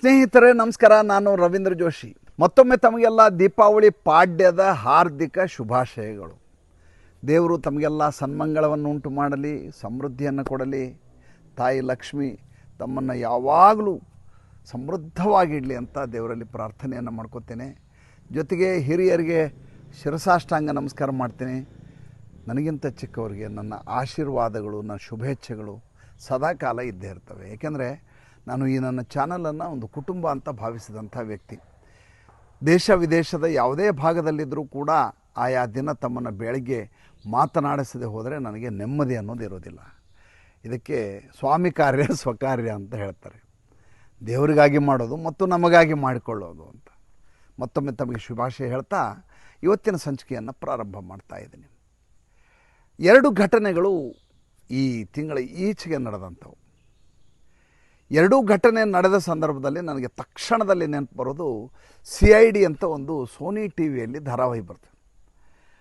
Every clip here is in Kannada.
ಸ್ನೇಹಿತರೆ, ನಮಸ್ಕಾರ. ನಾನು ರವೀಂದ್ರ ಜೋಶಿ. ಮತ್ತೊಮ್ಮೆ ತಮಗೆಲ್ಲ ದೀಪಾವಳಿ ಪಾಡ್ಯದ ಹಾರ್ದಿಕ ಶುಭಾಶಯಗಳು. ದೇವರು ತಮಗೆಲ್ಲ ಸನ್ಮಂಗಳವನ್ನು ಉಂಟು ಮಾಡಲಿ, ಸಮೃದ್ಧಿಯನ್ನು ಕೊಡಲಿ. ತಾಯಿ ಲಕ್ಷ್ಮಿ ತಮ್ಮನ್ನು ಯಾವಾಗಲೂ ಸಮೃದ್ಧವಾಗಿಡಲಿ ಅಂತ ದೇವರಲ್ಲಿ ಪ್ರಾರ್ಥನೆಯನ್ನು ಮಾಡ್ಕೋತೇನೆ. ಜೊತೆಗೆ ಹಿರಿಯರಿಗೆ ಶಿರಸಾಷ್ಟಾಂಗ ನಮಸ್ಕಾರ ಮಾಡ್ತೀನಿ. ನನಗಿಂತ ಚಿಕ್ಕವರಿಗೆ ನನ್ನ ಆಶೀರ್ವಾದಗಳು, ನನ್ನ ಶುಭೇಚ್ಛೆಗಳು ಸದಾಕಾಲ ಇದ್ದೇ ಇರ್ತವೆ. ಏಕೆಂದರೆ ನಾನು ಈ ನನ್ನ ಚಾನಲನ್ನು ಒಂದು ಕುಟುಂಬ ಅಂತ ಭಾವಿಸಿದಂಥ ವ್ಯಕ್ತಿ. ದೇಶ ವಿದೇಶದ ಯಾವುದೇ ಭಾಗದಲ್ಲಿದ್ದರೂ ಕೂಡ ಆಯಾ ದಿನ ತಮ್ಮನ್ನು ಬೆಳಗ್ಗೆ ಮಾತನಾಡಿಸದೆ ಹೋದರೆ ನನಗೆ ನೆಮ್ಮದಿ ಅನ್ನೋದು ಇರೋದಿಲ್ಲ. ಇದಕ್ಕೆ ಸ್ವಾಮಿ ಕಾರ್ಯ ಸ್ವಕಾರ್ಯ ಅಂತ ಹೇಳ್ತಾರೆ. ದೇವರಿಗಾಗಿ ಮಾಡೋದು ಮತ್ತು ನಮಗಾಗಿ ಮಾಡಿಕೊಳ್ಳೋದು ಅಂತ. ಮತ್ತೊಮ್ಮೆ ತಮಗೆ ಶುಭಾಶಯ ಹೇಳ್ತಾ ಇವತ್ತಿನ ಸಂಚಿಕೆಯನ್ನು ಪ್ರಾರಂಭ ಮಾಡ್ತಾ ಇದ್ದೀನಿ. ಎರಡು ಘಟನೆಗಳು ಈ ತಿಂಗಳ ಈಚೆಗೆ ನಡೆದಂಥವು. ಎರಡೂ ಘಟನೆ ನಡೆದ ಸಂದರ್ಭದಲ್ಲಿ ನನಗೆ ತಕ್ಷಣದಲ್ಲಿ ನೆನಪು ಬರೋದು ಸಿ ಐ ಡಿ ಅಂತ ಒಂದು ಸೋನಿ ಟಿ ವಿಯಲ್ಲಿ ಧಾರಾವಾಹಿ ಬರ್ತದೆ.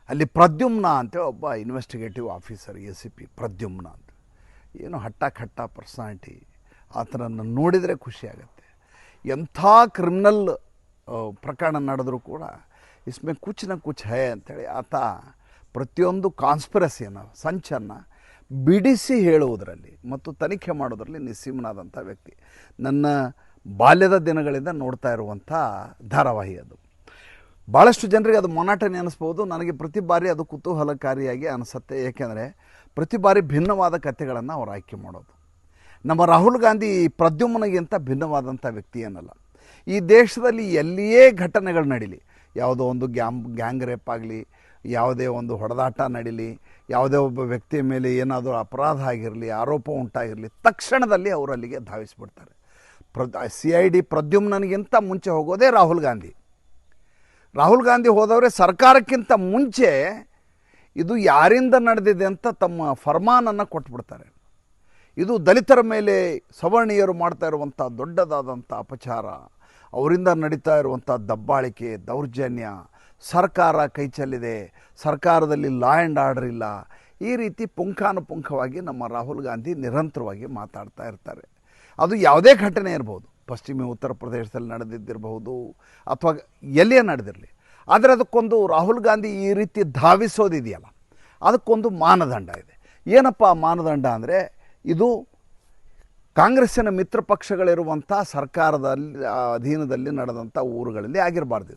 ಅಲ್ಲಿ ಪ್ರದ್ಯುಮ್ನ ಅಂತೇಳಿ ಒಬ್ಬ investigative officer A C P Pradyumna ಅಂತ. ಏನು ಹಟ್ಟ ಕಟ್ಟ ಪರ್ಸನಾಲಿಟಿ ಆತನನ್ನು ನೋಡಿದರೆ ಖುಷಿಯಾಗತ್ತೆ ಎಂಥ ಕ್ರಿಮಿನಲ್ ಪ್ರಕರಣ ನಡೆದರೂ ಕೂಡ ಇಸ್ಮೆ ಕುಚ್ಚಿನ ಕುಚ್ ಹೇ ಅಂತೇಳಿ ಆತ ಪ್ರತಿಯೊಂದು ಕಾನ್ಸ್ಪಿರಸಿಯನ್ನು ಸಂಚನ್ನು ಬಿಡಿಸಿ ಹೇಳುವುದರಲ್ಲಿ ಮತ್ತು ತನಿಖೆ ಮಾಡೋದರಲ್ಲಿ ನಿಸ್ಸೀಮನಾದಂಥ ವ್ಯಕ್ತಿ. ನನ್ನ ಬಾಲ್ಯದ ದಿನಗಳಿಂದ ನೋಡ್ತಾ ಇರುವಂಥ ಧಾರಾವಾಹಿ ಅದು. ಭಾಳಷ್ಟು ಜನರಿಗೆ ಅದು ಮೊನಾಟನೆ ಅನ್ನಿಸ್ಬೋದು ನನಗೆ ಪ್ರತಿ ಬಾರಿ ಅದು ಕುತೂಹಲಕಾರಿಯಾಗಿ ಅನಿಸುತ್ತೆ. ಏಕೆಂದರೆ ಪ್ರತಿ ಬಾರಿ ಭಿನ್ನವಾದ ಕಥೆಗಳನ್ನು ಅವ್ರು ಆಯ್ಕೆ ಮಾಡೋದು. ನಮ್ಮ ರಾಹುಲ್ ಗಾಂಧಿ ಪ್ರದ್ಯುಮ್ನಿಗಿಂತ ಭಿನ್ನವಾದಂಥ ವ್ಯಕ್ತಿ ಏನಲ್ಲ. ಈ ದೇಶದಲ್ಲಿ ಎಲ್ಲಿಯೇ ಘಟನೆಗಳು ನಡೀಲಿ, ಯಾವುದೋ ಒಂದು ಗ್ಯಾಮ್ ಗ್ಯಾಂಗ್ ರೇಪ್ ಆಗಲಿ, ಯಾವುದೇ ಒಂದು ಹೊಡೆದಾಟ ನಡೀಲಿ ಯಾವುದೇ ಒಬ್ಬ ವ್ಯಕ್ತಿಯ ಮೇಲೆ ಏನಾದರೂ ಅಪರಾಧ ಆಗಿರಲಿ, ಆರೋಪ ಉಂಟಾಗಿರಲಿ, ತಕ್ಷಣದಲ್ಲಿ ಅವರು ಅಲ್ಲಿಗೆ ಧಾವಿಸಿಬಿಡ್ತಾರೆ. ಪ್ರ ಸಿ ಐ ಡಿ ಪ್ರದ್ಯುಮ್ನನಿಗಿಂತ ಮುಂಚೆ ಹೋಗೋದೇ ರಾಹುಲ್ ಗಾಂಧಿ. ರಾಹುಲ್ ಗಾಂಧಿ ಹೋದವರೇ ಸರ್ಕಾರಕ್ಕಿಂತ ಮುಂಚೆ ಇದು ಯಾರಿಂದ ನಡೆದಿದೆ ಅಂತ ತಮ್ಮ ಫರ್ಮಾನನ್ನು ಕೊಟ್ಬಿಡ್ತಾರೆ. ಇದು ದಲಿತರ ಮೇಲೆ ಸವರ್ಣೀಯರು ಮಾಡ್ತಾ ಇರುವಂಥ ದೊಡ್ಡದಾದಂಥ ಅಪಚಾರ, ಅವರಿಂದ ನಡೀತಾ ಇರುವಂಥ ದಬ್ಬಾಳಿಕೆ, ದೌರ್ಜನ್ಯ ಸರ್ಕಾರ ಕೈಚಲ್ಲಿದೆ ಸರ್ಕಾರದಲ್ಲಿ ಲಾ ಆ್ಯಂಡ್ ಆರ್ಡರ್ ಇಲ್ಲ. ಈ ರೀತಿ ಪುಂಖಾನುಪುಂಖವಾಗಿ ನಮ್ಮ ರಾಹುಲ್ ಗಾಂಧಿ ನಿರಂತರವಾಗಿ ಮಾತಾಡ್ತಾ ಇರ್ತಾರೆ. ಅದು ಯಾವುದೇ ಘಟನೆ ಇರ್ಬೋದು. ಪಶ್ಚಿಮ ಉತ್ತರ ಪ್ರದೇಶದಲ್ಲಿ ನಡೆದಿದ್ದಿರಬಹುದು ಅಥವಾ ಎಲ್ಲಿಯೇ ನಡೆದಿರಲಿ. ಆದರೆ ಅದಕ್ಕೊಂದು ರಾಹುಲ್ ಗಾಂಧಿ ಈ ರೀತಿ ಧಾವಿಸೋದಿದೆಯಲ್ಲ, ಅದಕ್ಕೊಂದು ಮಾನದಂಡ ಇದೆ. ಏನಪ್ಪ ಮಾನದಂಡ ಅಂದರೆ, ಇದು ಕಾಂಗ್ರೆಸ್ಸಿನ ಮಿತ್ರ ಪಕ್ಷಗಳಿರುವಂಥ ಸರ್ಕಾರದಲ್ಲಿ ಅಧೀನದಲ್ಲಿ ನಡೆದಂಥ ಊರುಗಳಲ್ಲಿ ಆಗಿರಬಾರ್ದು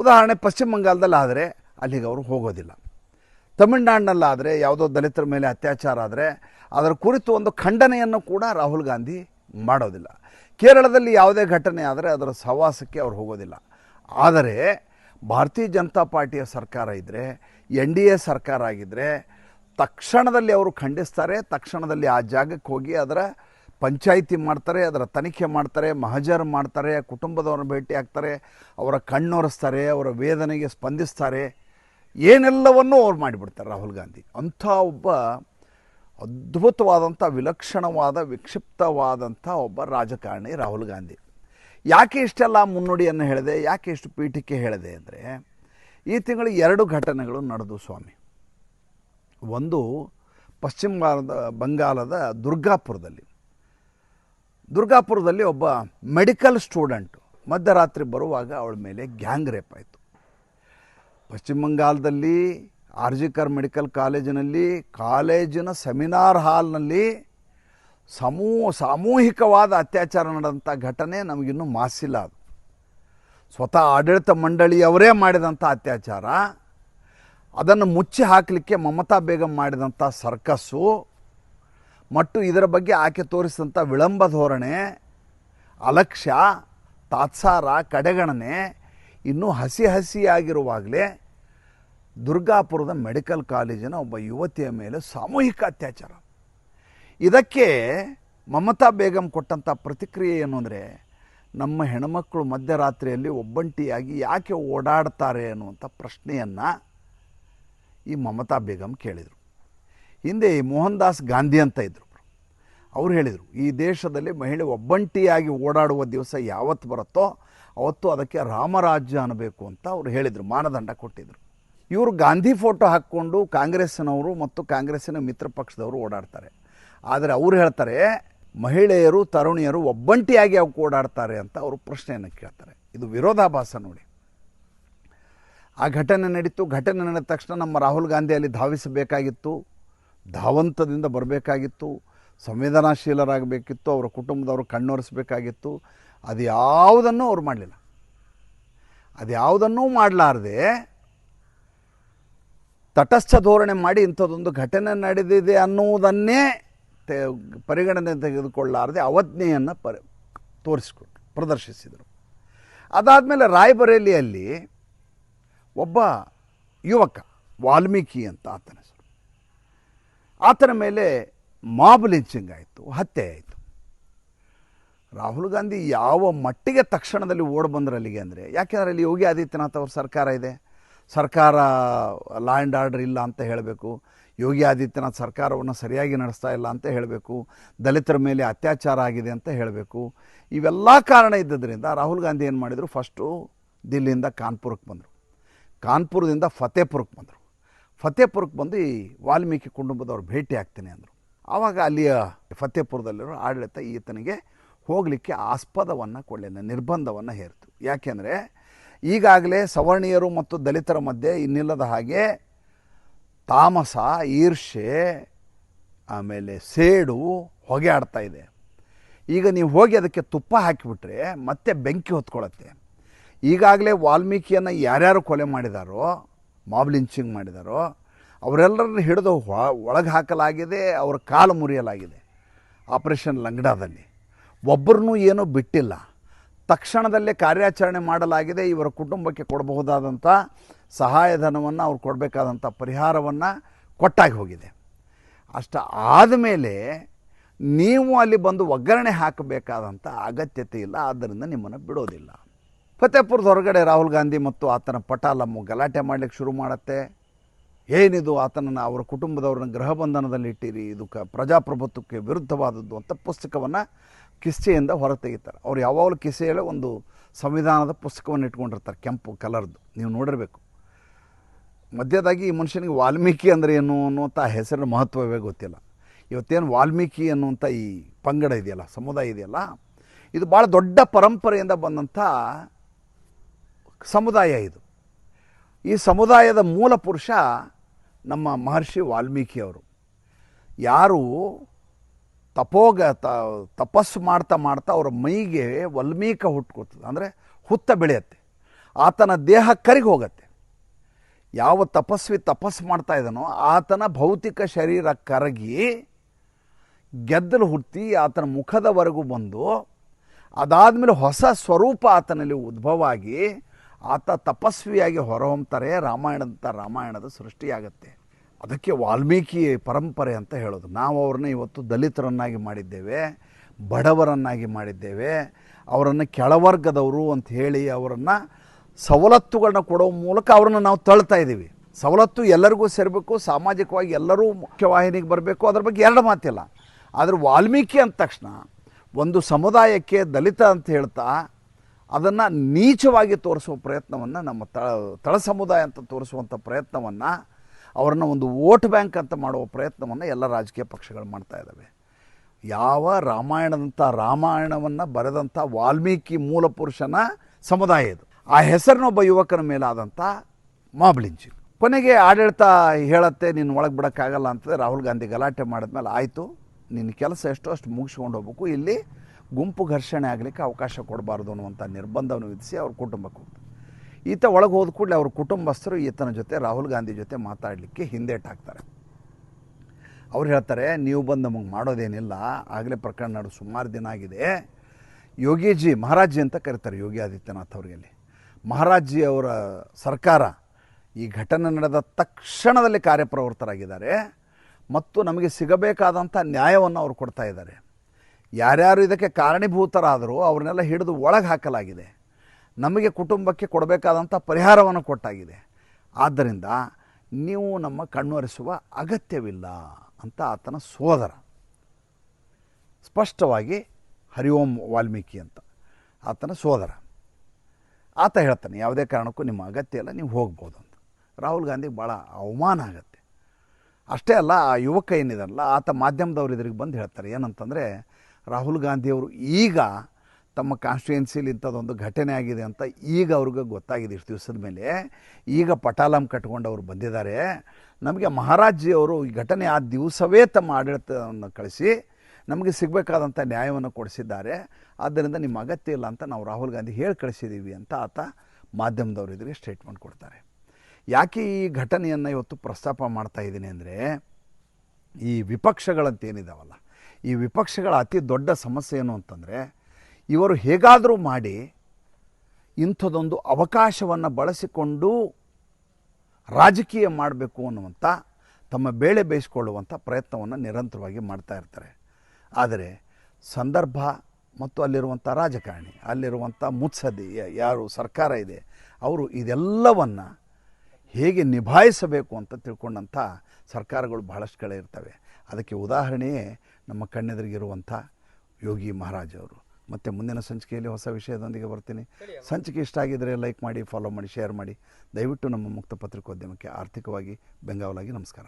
ಉದಾಹರಣೆ ಪಶ್ಚಿಮ ಬಂಗಾಲದಲ್ಲಿ ಅಲ್ಲಿಗೆ ಅವರು ಹೋಗೋದಿಲ್ಲ. ತಮಿಳ್ನಾಡಿನಲ್ಲಾದರೆ ಯಾವುದೋ ದಲಿತರ ಮೇಲೆ ಅತ್ಯಾಚಾರ ಆದರೆ ಅದರ ಕುರಿತು ಒಂದು ಖಂಡನೆಯನ್ನು ಕೂಡ ರಾಹುಲ್ ಗಾಂಧಿ ಮಾಡೋದಿಲ್ಲ. ಕೇರಳದಲ್ಲಿ ಯಾವುದೇ ಘಟನೆ ಆದರೆ ಅದರ ಸಹವಾಸಕ್ಕೆ ಅವರು ಹೋಗೋದಿಲ್ಲ. ಆದರೆ ಭಾರತೀಯ ಜನತಾ ಪಾರ್ಟಿಯ ಸರ್ಕಾರ ಇದ್ದರೆ ಎನ್ ಡಿ ಎ ಸರ್ಕಾರ ಆಗಿದ್ದರೆ ತಕ್ಷಣದಲ್ಲಿ ಅವರು ಖಂಡಿಸ್ತಾರೆ, ತಕ್ಷಣದಲ್ಲಿ ಆ ಜಾಗಕ್ಕೆ ಹೋಗಿ ಅದರ ಪಂಚಾಯಿತಿ ಮಾಡ್ತಾರೆ, ಅದರ ತನಿಖೆ ಮಾಡ್ತಾರೆ, ಮಹಜರ್ ಮಾಡ್ತಾರೆ, ಕುಟುಂಬದವ್ರನ್ನ ಭೇಟಿ ಆಗ್ತಾರೆ, ಅವರ ಕಣ್ಣೊರೆಸ್ತಾರೆ, ಅವರ ವೇದನೆಗೆ ಸ್ಪಂದಿಸ್ತಾರೆ. ಏನೆಲ್ಲವನ್ನೂ ಅವ್ರು ಮಾಡಿಬಿಡ್ತಾರೆ ರಾಹುಲ್ ಗಾಂಧಿ. ಅಂಥ ಒಬ್ಬ ಅದ್ಭುತವಾದಂಥ, ವಿಲಕ್ಷಣವಾದ, ವಿಕ್ಷಿಪ್ತವಾದಂಥ ಒಬ್ಬ ರಾಜಕಾರಣಿ ರಾಹುಲ್ ಗಾಂಧಿ. ಯಾಕೆ ಇಷ್ಟೆಲ್ಲ ಮುನ್ನುಡಿಯನ್ನು ಹೇಳಿದೆ, ಯಾಕೆ ಇಷ್ಟು ಪೀಠಿಕೆ ಹೇಳಿದೆ ಅಂದರೆ, ಈ ತಿಂಗಳು ಎರಡು ಘಟನೆಗಳು ನಡೆದು ಸ್ವಾಮಿ. ಒಂದು ಪಶ್ಚಿಮ ಬಂಗಾಲದ ಬಂಗಾಲದ ದುರ್ಗಾಪುರದಲ್ಲಿ. ದುರ್ಗಾಪುರದಲ್ಲಿ ಒಬ್ಬ ಮೆಡಿಕಲ್ ಸ್ಟೂಡೆಂಟು ಮಧ್ಯರಾತ್ರಿ ಬರುವಾಗ ಅವಳ ಮೇಲೆ ಗ್ಯಾಂಗ್ ರೇಪ್ ಆಯಿತು. ಪಶ್ಚಿಮ ಬಂಗಾಲದಲ್ಲಿ ಆರ್ ಜಿ ಕರ್ ಮೆಡಿಕಲ್ ಕಾಲೇಜಿನಲ್ಲಿ, ಕಾಲೇಜಿನ ಸೆಮಿನಾರ್ ಹಾಲ್ನಲ್ಲಿ ಸಮೂ, ಸಾಮೂಹಿಕವಾದ ಅತ್ಯಾಚಾರ ನಡೆದಂಥ ಘಟನೆ ನಮಗಿನ್ನೂ ಮಾಸಿಲ್ಲ ಅದು. ಸ್ವತಃ ಆಡಳಿತ ಮಂಡಳಿಯವರೇ ಮಾಡಿದಂಥ ಅತ್ಯಾಚಾರ. ಅದನ್ನು ಮುಚ್ಚಿ ಹಾಕಲಿಕ್ಕೆ ಮಮತಾ ಬೇಗಂ ಮಾಡಿದಂಥ ಸರ್ಕಸ್ಸು ಮತ್ತು ಇದರ ಬಗ್ಗೆ ಆಕೆ ತೋರಿಸಿದಂಥ ವಿಳಂಬ ಧೋರಣೆ, ಅಲಕ್ಷ್ಯ, ತಾತ್ಸಾರ, ಕಡೆಗಣನೆ ಇನ್ನೂ ಹಸಿ ಹಸಿಯಾಗಿರುವಾಗಲೇ ದುರ್ಗಾಪುರದ ಮೆಡಿಕಲ್ ಕಾಲೇಜಿನ ಒಬ್ಬ ಯುವತಿಯ ಮೇಲೆ ಸಾಮೂಹಿಕ ಅತ್ಯಾಚಾರ. ಇದಕ್ಕೆ ಮಮತಾ ಬೇಗಂ ಕೊಟ್ಟಂಥ ಪ್ರತಿಕ್ರಿಯೆ ಏನು ಅಂದರೆ, ನಮ್ಮ ಹೆಣ್ಮಕ್ಕಳು ಮಧ್ಯರಾತ್ರಿಯಲ್ಲಿ ಒಬ್ಬಂಟಿಯಾಗಿ ಯಾಕೆ ಓಡಾಡ್ತಾರೆ ಅನ್ನುವಂಥ ಪ್ರಶ್ನೆಯನ್ನು ಈ ಮಮತಾ ಬೇಗಂ ಕೇಳಿದರು. ಹಿಂದೆ ಮೋಹನ್ ದಾಸ್ ಗಾಂಧಿ ಅಂತ ಇದ್ದರು ಅವ್ರು ಹೇಳಿದರು, ಈ ದೇಶದಲ್ಲಿ ಮಹಿಳೆ ಒಬ್ಬಂಟಿಯಾಗಿ ಓಡಾಡುವ ದಿವಸ ಯಾವತ್ತು ಬರುತ್ತೋ ಅವತ್ತು ಅದಕ್ಕೆ ರಾಮರಾಜ್ಯ ಅನ್ನಬೇಕು ಅಂತ ಅವ್ರು ಹೇಳಿದರು, ಮಾನದಂಡ ಕೊಟ್ಟಿದ್ದರು ಇವರು ಗಾಂಧಿ ಫೋಟೋ ಹಾಕ್ಕೊಂಡು ಕಾಂಗ್ರೆಸ್ಸಿನವರು ಮತ್ತು ಕಾಂಗ್ರೆಸ್ಸಿನ ಮಿತ್ರ ಪಕ್ಷದವರು ಓಡಾಡ್ತಾರೆ. ಆದರೆ ಅವರು ಹೇಳ್ತಾರೆ, ಮಹಿಳೆಯರು, ತರುಣಿಯರು ಒಬ್ಬಂಟಿಯಾಗಿ ಅವ್ಕೆ ಓಡಾಡ್ತಾರೆ ಅಂತ ಅವರು ಪ್ರಶ್ನೆಯನ್ನು ಕೇಳ್ತಾರೆ. ಇದು ವಿರೋಧಾಭಾಸ ನೋಡಿ. ಆ ಘಟನೆ ನಡೀತು. ಘಟನೆ ನಡೆದ ತಕ್ಷಣ ನಮ್ಮ ರಾಹುಲ್ ಗಾಂಧಿ ಅಲ್ಲಿ ಧಾವಿಸಬೇಕಾಗಿತ್ತು. ಧಾವಂತದಿಂದ ಬರಬೇಕಾಗಿತ್ತು, ಸಂವೇದನಾಶೀಲರಾಗಬೇಕಿತ್ತು, ಅವರ ಕುಟುಂಬದವರು ಕಣ್ಣೊರೆಸಬೇಕಾಗಿತ್ತು. ಅದು ಯಾವುದನ್ನೂ ಅವ್ರು ಮಾಡಲಿಲ್ಲ. ಅದು ಯಾವುದನ್ನೂ ಮಾಡಲಾರ್ದೆ ತಟಸ್ಥ ಧೋರಣೆ ಮಾಡಿ ಇಂಥದ್ದೊಂದು ಘಟನೆ ನಡೆದಿದೆ ಅನ್ನುವುದನ್ನೇ ಪರಿಗಣನೆ ತೆಗೆದುಕೊಳ್ಳಾರದೆ ಅವಜ್ಞೆಯನ್ನು ಪರ, ತೋರಿಸಿಕೊಟ್ರು, ಪ್ರದರ್ಶಿಸಿದರು. ಅದಾದಮೇಲೆ ರಾಯ್ಬರೇಲಿಯಲ್ಲಿ ಒಬ್ಬ ಯುವಕ, ವಾಲ್ಮೀಕಿ ಅಂತ ಆತನ ಆತನ ಮೇಲೆ ಮಾಬ್ ಲಿಂಚಿಂಗ್ ಆಯಿತು, ಹತ್ಯೆ ಆಯಿತು. ರಾಹುಲ್ ಗಾಂಧಿ ಯಾವ ಮಟ್ಟಿಗೆ ತಕ್ಷಣದಲ್ಲಿ ಓಡಿ ಬಂದ್ರು ಅಲ್ಲಿಗೆ ಅಂದರೆ ಯಾಕೆಂದರೆ ಅಲ್ಲಿ ಯೋಗಿ ಆದಿತ್ಯನಾಥ್ ಅವ್ರ ಸರ್ಕಾರ ಇದೆ. ಸರ್ಕಾರ ಲಾ ಆ್ಯಂಡ್ ಆರ್ಡರ್ ಇಲ್ಲ ಅಂತ ಹೇಳಬೇಕು. ಯೋಗಿ ಆದಿತ್ಯನಾಥ್ ಸರ್ಕಾರವನ್ನು ಸರಿಯಾಗಿ ನಡೆಸ್ತಾ ಇಲ್ಲ ಅಂತ ಹೇಳಬೇಕು. ದಲಿತರ ಮೇಲೆ ಅತ್ಯಾಚಾರ ಆಗಿದೆ ಅಂತ ಹೇಳಬೇಕು. ಇವೆಲ್ಲ ಕಾರಣ ಇದ್ದದ್ರಿಂದ ರಾಹುಲ್ ಗಾಂಧಿ ಏನು ಮಾಡಿದರು? ಫಸ್ಟು ದಿಲ್ಲಿಯಿಂದ ಕಾನ್ಪುರಕ್ಕೆ ಬಂದರು. ಕಾನ್ಪುರದಿಂದ ಫತೇಪುರಕ್ಕೆ ಬಂದರು. ಫತೇಪುರಕ್ಕೆ ಬಂದು ಈ ವಾಲ್ಮೀಕಿ ಕುಟುಂಬದವ್ರು ಭೇಟಿ ಆಗ್ತೇನೆ ಅಂದರು. ಆವಾಗ ಅಲ್ಲಿಯ ಫತೇಪುರದಲ್ಲಿರೋ ಆಡಳಿತ ಈತನಿಗೆ ಹೋಗಲಿಕ್ಕೆ ಆಸ್ಪದವನ್ನು ಕೊಡಲಿಲ್ಲ, ನಿರ್ಬಂಧವನ್ನು ಹೇರಿತು. ಯಾಕೆಂದರೆ ಈಗಾಗಲೇ ಸವರ್ಣೀಯರು ಮತ್ತು ದಲಿತರ ಮಧ್ಯೆ ಇನ್ನಿಲ್ಲದ ಹಾಗೆ ತಾಮಸ ಈರ್ಷೆ ಆಮೇಲೆ ಸೇಡು ಹೊಗೆ ಆಡ್ತಾ ಇದೆ. ಈಗ ನೀವು ಹೋಗಿ ಅದಕ್ಕೆ ತುಪ್ಪ ಹಾಕಿಬಿಟ್ರೆ ಮತ್ತೆ ಬೆಂಕಿ ಹೊತ್ಕೊಳತ್ತೆ. ಈಗಾಗಲೇ ವಾಲ್ಮೀಕಿಯನ್ನು ಯಾರ್ಯಾರು ಕೊಲೆ ಮಾಡಿದಾರೋ ಮಾಬ್ ಲಿಂಚಿಂಗ್ ಮಾಡಿದಾರೋ, ಅವರೆಲ್ಲರನ್ನು ಹಿಡಿದು ಒಳಗೆ ಹಾಕಲಾಗಿದೆ, ಅವರ ಕಾಲು ಮುರಿಯಲಾಗಿದೆ ಆಪರೇಷನ್ ಲಂಗಡಾದಲ್ಲಿ. ಒಬ್ಬರನ್ನೂ ಏನೂ ಬಿಟ್ಟಿಲ್ಲ. ತಕ್ಷಣದಲ್ಲೇ ಕಾರ್ಯಾಚರಣೆ ಮಾಡಲಾಗಿದೆ, ಇವರ ಕುಟುಂಬಕ್ಕೆ ಕೊಡಬಹುದಾದಂಥ ಸಹಾಯಧನವನ್ನು, ಅವ್ರು ಕೊಡಬೇಕಾದಂಥ ಪರಿಹಾರವನ್ನು ಕೊಟ್ಟಾಗಿ ಹೋಗಿದೆ. ಅಷ್ಟ ಆದಮೇಲೆ ನೀವು ಅಲ್ಲಿ ಬಂದು ಒಗ್ಗರಣೆ ಹಾಕಬೇಕಾದಂಥ ಅಗತ್ಯತೆ ಇಲ್ಲ ಆದ್ದರಿಂದ ನಿಮ್ಮನ್ನು ಬಿಡೋದಿಲ್ಲ. ಫತೇಪುರದ ಹೊರಗಡೆ ರಾಹುಲ್ ಗಾಂಧಿ ಮತ್ತು ಆತನ ಪಟಾಲಮ್ಮು ಗಲಾಟೆ ಮಾಡಲಿಕ್ಕೆ ಶುರು ಮಾಡುತ್ತೆ. ಏನಿದು ಆತನನ್ನು ಅವರ ಕುಟುಂಬದವ್ರನ್ನ ಗೃಹ ಬಂಧನದಲ್ಲಿ ಇಟ್ಟಿರಿ, ಇದು ಕ ಪ್ರಜಾಪ್ರಭುತ್ವಕ್ಕೆ ವಿರುದ್ಧವಾದದ್ದು ಅಂತ ಪುಸ್ತಕವನ್ನು ಕಿಸೆಯಿಂದ ಹೊರತೆಗಿತಾರೆ ಅವ್ರು ಯಾವಾಗಲೂ ಕಿಸೆಯಲ್ಲೇ ಒಂದು ಸಂವಿಧಾನದ ಪುಸ್ತಕವನ್ನು ಇಟ್ಕೊಂಡಿರ್ತಾರೆ, ಕೆಂಪು ಕಲರ್ದು. ನೀವು ನೋಡಿರಬೇಕು. ಮಧ್ಯದಾಗಿ ಈ ಮನುಷ್ಯನಿಗೆ ವಾಲ್ಮೀಕಿ ಅಂದರೆ ಏನು ಅನ್ನುವಂಥ ಹೆಸರಿನ ಮಹತ್ವವೇ ಗೊತ್ತಿಲ್ಲ. ಇವತ್ತೇನು ವಾಲ್ಮೀಕಿ ಅನ್ನುವಂಥ ಈ ಪಂಗಡ ಇದೆಯಲ್ಲ, ಸಮುದಾಯ ಇದೆಯಲ್ಲ, ಇದು ಭಾಳ ದೊಡ್ಡ ಪರಂಪರೆಯಿಂದ ಬಂದಂಥ ಸಮುದಾಯ ಇದು. ಈ ಸಮುದಾಯದ ಮೂಲ ಪುರುಷ ನಮ್ಮ ಮಹರ್ಷಿ ವಾಲ್ಮೀಕಿ ಅವರು ಯಾರು ತಪೋಗ ತ, ತಪಸ್ಸು ಮಾಡ್ತಾ ಮಾಡ್ತಾ ಅವರ ಮೈಗೆ ವಲ್ಮೀಕ ಹುಟ್ಕೋತದೆ. ಅಂದರೆ ಹುತ್ತ ಬೆಳೆಯತ್ತೆ. ಆತನ ದೇಹ ಕರಿಗೆ ಹೋಗತ್ತೆ. ಯಾವ ತಪಸ್ವಿ ತಪಸ್ಸು ಮಾಡ್ತಾ ಇದ್ದಾನೋ ಆತನ ಭೌತಿಕ ಶರೀರ ಕರಗಿ ಗೆದ್ದಲು ಹುಟ್ಟಿ ಆತನ ಮುಖದವರೆಗೂ ಬಂದು ಅದಾದಮೇಲೆ ಹೊಸ ಸ್ವರೂಪ ಆತನಲ್ಲಿ ಉದ್ಭವ ಆಗಿ ಆತ ತಪಸ್ವಿಯಾಗಿ ಹೊರಹೊಮ್ತಾರೆ ರಾಮಾಯಣದಂಥ ರಾಮಾಯಣದ ಸೃಷ್ಟಿಯಾಗತ್ತೆ. ಅದಕ್ಕೆ ವಾಲ್ಮೀಕಿ ಪರಂಪರೆ ಅಂತ ಹೇಳೋದು. ನಾವು ಅವ್ರನ್ನ ಇವತ್ತು ದಲಿತರನ್ನಾಗಿ ಮಾಡಿದ್ದೇವೆ, ಬಡವರನ್ನಾಗಿ ಮಾಡಿದ್ದೇವೆ, ಅವರನ್ನು ಕೆಳವರ್ಗದವರು ಅಂತ ಹೇಳಿ ಅವರನ್ನು ಸವಲತ್ತುಗಳನ್ನ ಕೊಡೋ ಮೂಲಕ ಅವ್ರನ್ನ ನಾವು ತಳ್ತಾ ಇದ್ದೀವಿ. ಸವಲತ್ತು ಎಲ್ಲರಿಗೂ ಸೇರಬೇಕು, ಸಾಮಾಜಿಕವಾಗಿ ಎಲ್ಲರೂ ಮುಖ್ಯವಾಹಿನಿಗೆ ಬರಬೇಕು, ಅದ್ರ ಬಗ್ಗೆ ಎರಡು ಮಾತಿಲ್ಲ. ಆದರೆ ವಾಲ್ಮೀಕಿ ಅಂದ ತಕ್ಷಣ ಒಂದು ಸಮುದಾಯಕ್ಕೆ ದಲಿತ ಅಂತ ಹೇಳ್ತಾ ಅದನ್ನು ನೀಚವಾಗಿ ತೋರಿಸುವ ಪ್ರಯತ್ನವನ್ನು, ನಮ್ಮ ತಳ ತಳ ಸಮುದಾಯ ಅಂತ ತೋರಿಸುವಂಥ ಪ್ರಯತ್ನವನ್ನು, ಅವರನ್ನು ಒಂದು ವೋಟ್ ಬ್ಯಾಂಕ್ ಅಂತ ಮಾಡುವ ಪ್ರಯತ್ನವನ್ನು ಎಲ್ಲ ರಾಜಕೀಯ ಪಕ್ಷಗಳು ಮಾಡ್ತಾ ಇದ್ದಾವೆ ಯಾವ ರಾಮಾಯಣದಂಥ ರಾಮಾಯಣವನ್ನು ಬರೆದಂಥ ವಾಲ್ಮೀಕಿ ಮೂಲ ಪುರುಷನ ಸಮುದಾಯ ಇದು. ಆ ಹೆಸರಿನೊಬ್ಬ ಯುವಕನ ಮೇಲಾದಂಥ ಮಾಬ್ಲಿಂಚಿ ಕೊನೆಗೆ ಆಡಳಿತ ಹೇಳತ್ತೆ, ನೀನು ಒಳಗೆ ಬಿಡೋಕ್ಕಾಗಲ್ಲ ಅಂತಂದರೆ ರಾಹುಲ್ ಗಾಂಧಿ ಗಲಾಟೆ ಮಾಡಿದ್ಮೇಲೆ ಆಯಿತು. ನಿನ್ನ ಕೆಲಸ ಎಷ್ಟೋ ಅಷ್ಟು ಮುಗಿಸ್ಕೊಂಡು ಹೋಗ್ಬೇಕು. ಇಲ್ಲಿ ಗುಂಪು ಘರ್ಷಣೆ ಆಗಲಿಕ್ಕೆ ಅವಕಾಶ ಕೊಡಬಾರ್ದು ಅನ್ನುವಂಥ ನಿರ್ಬಂಧವನ್ನು ವಿಧಿಸಿ ಅವ್ರ ಕುಟುಂಬಕ್ಕೆ ಹೋಗ್ತಾರೆ. ಈತ ಒಳಗೆ ಹೋದ ಕೂಡಲೇ ಅವ್ರ ಕುಟುಂಬಸ್ಥರು ಈತನ ಜೊತೆ ರಾಹುಲ್ ಗಾಂಧಿ ಜೊತೆ ಮಾತಾಡಲಿಕ್ಕೆ ಹಿಂದೇಟಾಕ್ತಾರೆ ಅವ್ರು ಹೇಳ್ತಾರೆ, ನೀವು ಬಂದು ನಮಗೆ ಮಾಡೋದೇನಿಲ್ಲ, ಆಗಲೇ ಪ್ರಕರಣ ನಡು ಸುಮಾರು ದಿನ ಆಗಿದೆ. ಯೋಗಿಜಿ, ಮಹಾರಾಜಿ ಅಂತ ಕರೀತಾರೆ ಯೋಗಿ ಆದಿತ್ಯನಾಥ್ ಅವರಿಗೆ ಮಹಾರಾಜಿ ಅವರ ಸರ್ಕಾರ ಈ ಘಟನೆ ನಡೆದ ತಕ್ಷಣದಲ್ಲಿ ಕಾರ್ಯಪ್ರವೃತ್ತರಾಗಿದ್ದಾರೆ ಮತ್ತು ನಮಗೆ ಸಿಗಬೇಕಾದಂಥ ನ್ಯಾಯವನ್ನು ಅವರು ಕೊಡ್ತಾ ಇದ್ದಾರೆ. ಯಾರ್ಯಾರು ಇದಕ್ಕೆ ಕಾರಣೀಭೂತರಾದರೂ ಅವ್ರನ್ನೆಲ್ಲ ಹಿಡಿದು ಒಳಗೆ ಹಾಕಲಾಗಿದೆ. ನಮಗೆ ಕುಟುಂಬಕ್ಕೆ ಕೊಡಬೇಕಾದಂಥ ಪರಿಹಾರವನ್ನು ಕೊಟ್ಟಾಗಿದೆ. ಆದ್ದರಿಂದ ನೀವು ನಮ್ಮ ಕಣ್ಣೊರೆಸುವ ಅಗತ್ಯವಿಲ್ಲ ಅಂತ ಆತನ ಸೋದರ. ಸ್ಪಷ್ಟವಾಗಿ ಹರಿಓಂ ವಾಲ್ಮೀಕಿ ಅಂತ ಆತನ ಸೋದರ. ಆತ ಹೇಳ್ತಾನೆ, ಯಾವುದೇ ಕಾರಣಕ್ಕೂ ನಿಮ್ಮ ಅಗತ್ಯ ಇಲ್ಲ, ನೀವು ಹೋಗ್ಬೋದು ಅಂತ. ರಾಹುಲ್ ಗಾಂಧಿ ಭಾಳ ಅವಮಾನ ಆಗತ್ತೆ. ಅಷ್ಟೇ ಅಲ್ಲ, ಆ ಯುವಕ ಏನಿದಲ್ಲ ಆತ ಮಾಧ್ಯಮದವ್ರು ಇದ್ರಿಗೆ ಬಂದು ಹೇಳ್ತಾರೆ, ಏನಂತಂದರೆ ರಾಹುಲ್ ಗಾಂಧಿಯವರು ಈಗ ತಮ್ಮ ಕಾನ್ಸ್ಟಿಟ್ಯೂನ್ಸಿಲಿ ಇಂಥದ್ದೊಂದು ಘಟನೆ ಆಗಿದೆ ಅಂತ ಈಗ ಅವ್ರಿಗೆ ಗೊತ್ತಾಗಿದೆ ಇಷ್ಟು ದಿವಸದ ಮೇಲೆ. ಈಗ ಪಟಾಲಂ ಕಟ್ಕೊಂಡು ಅವರು ಬಂದಿದ್ದಾರೆ. ನಮಗೆ ಮಹಾರಾಜಿಯವರು ಈ ಘಟನೆ ಆ ದಿವಸವೇ ತಮ್ಮ ಆಡಳಿತವನ್ನು ಕಳಿಸಿ ನಮಗೆ ಸಿಗಬೇಕಾದಂಥ ನ್ಯಾಯವನ್ನು ಕೊಡಿಸಿದ್ದಾರೆ. ಆದ್ದರಿಂದ ನಿಮ್ಮ ಅಗತ್ಯ ಇಲ್ಲ ಅಂತ ನಾವು ರಾಹುಲ್ ಗಾಂಧಿ ಹೇಳಿ ಕಳಿಸಿದ್ದೀವಿ ಅಂತ ಆತ ಮಾಧ್ಯಮದವರು ಇದ್ರಿಗೆ ಸ್ಟೇಟ್ಮೆಂಟ್ ಕೊಡ್ತಾರೆ. ಯಾಕೆ ಈ ಘಟನೆಯನ್ನು ಇವತ್ತು ಪ್ರಸ್ತಾಪ ಮಾಡ್ತಾ ಇದ್ದೀನಿ ಅಂದರೆ ಈ ವಿಪಕ್ಷಗಳಂತೇನಿದಾವಲ್ಲ ಈ ವಿಪಕ್ಷಗಳ ಅತಿ ದೊಡ್ಡ ಸಮಸ್ಯೆ ಏನು ಅಂತಂದರೆ, ಇವರು ಹೇಗಾದರೂ ಮಾಡಿ ಇಂಥದೊಂದು ಅವಕಾಶವನ್ನು ಬಳಸಿಕೊಂಡು ರಾಜಕೀಯ ಮಾಡಬೇಕು ಅನ್ನುವಂಥ ತಮ್ಮ ಬೇಳೆ ಬೇಯಿಸಿಕೊಳ್ಳುವಂಥ ಪ್ರಯತ್ನವನ್ನು ನಿರಂತರವಾಗಿ ಮಾಡ್ತಾ ಇರ್ತಾರೆ. ಆದರೆ ಸಂದರ್ಭ ಮತ್ತು ಅಲ್ಲಿರುವಂಥ ರಾಜಕಾರಣಿ ಅಲ್ಲಿರುವಂಥ ಮುತ್ಸದಿ ಯಾರು ಸರ್ಕಾರ ಇದೆ, ಅವರು ಇದೆಲ್ಲವನ್ನು ಹೇಗೆ ನಿಭಾಯಿಸಬೇಕು ಅಂತ ತಿಳ್ಕೊಂಡಂಥ ಸರ್ಕಾರಗಳು ಬಹಳಷ್ಟು ಕಡೆ ಇರ್ತವೆ. ಅದಕ್ಕೆ ಉದಾಹರಣೆಯೇ ನಮ್ಮ ಕಣ್ಣೆದುರಿಗಿರುವಂಥ ಯೋಗಿ ಮಹಾರಾಜ್ ಅವರು. ಮತ್ತು ಮುಂದಿನ ಸಂಚಿಕೆಯಲ್ಲಿ ಹೊಸ ವಿಷಯದೊಂದಿಗೆ ಬರ್ತೀನಿ. ಸಂಚಿಕೆ ಇಷ್ಟ ಆಗಿದ್ದರೆ ಲೈಕ್ ಮಾಡಿ ಫಾಲೋ ಮಾಡಿ ಶೇರ್ ಮಾಡಿ. ದಯವಿಟ್ಟು ನಮ್ಮ ಮುಕ್ತ ಪತ್ರಿಕೋದ್ಯಮಕ್ಕೆ ಆರ್ಥಿಕವಾಗಿ ಬೆಂಗಾವಲಾಗಿ ನಮಸ್ಕಾರ.